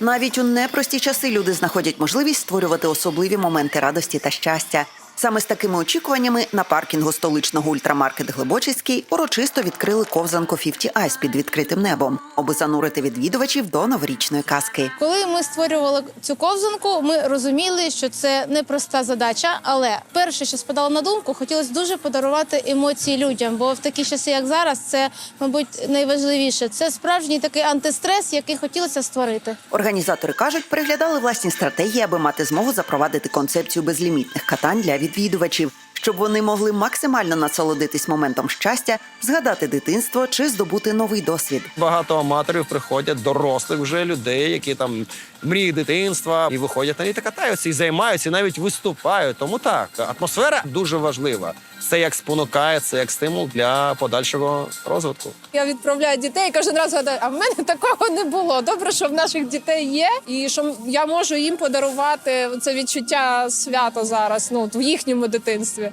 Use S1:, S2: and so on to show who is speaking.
S1: Навіть у непрості часи люди знаходять можливість створювати особливі моменти радості та щастя. Саме з такими очікуваннями на паркінгу столичного ультрамаркет Глибочицький урочисто відкрили ковзанку 50 Ice під відкритим небом, аби занурити відвідувачів до новорічної казки.
S2: Коли ми створювали цю ковзанку, ми розуміли, що це непроста задача. Але перше, що спадало на думку, хотілося дуже подарувати емоції людям. Бо в такі часи, як зараз, це, мабуть, найважливіше. Це справжній такий антистрес, який хотілося створити.
S1: Організатори кажуть, переглядали власні стратегії, аби мати змогу запровадити концепцію безлімітних катань для відвідувачів, щоб вони могли максимально насолодитись моментом щастя, згадати дитинство чи здобути новий досвід.
S3: Багато аматорів приходять, дорослих вже людей, які там мріють дитинства, і виходять на ній катаються, і займаються, і навіть виступають. Тому так, атмосфера дуже важлива. Це як спонукає, це як стимул для подальшого розвитку.
S4: Я відправляю дітей і кожен раз гадаю, а в мене такого не було. Добре, що в наших дітей є, і що я можу їм подарувати це відчуття свята зараз, ну в їхньому дитинстві.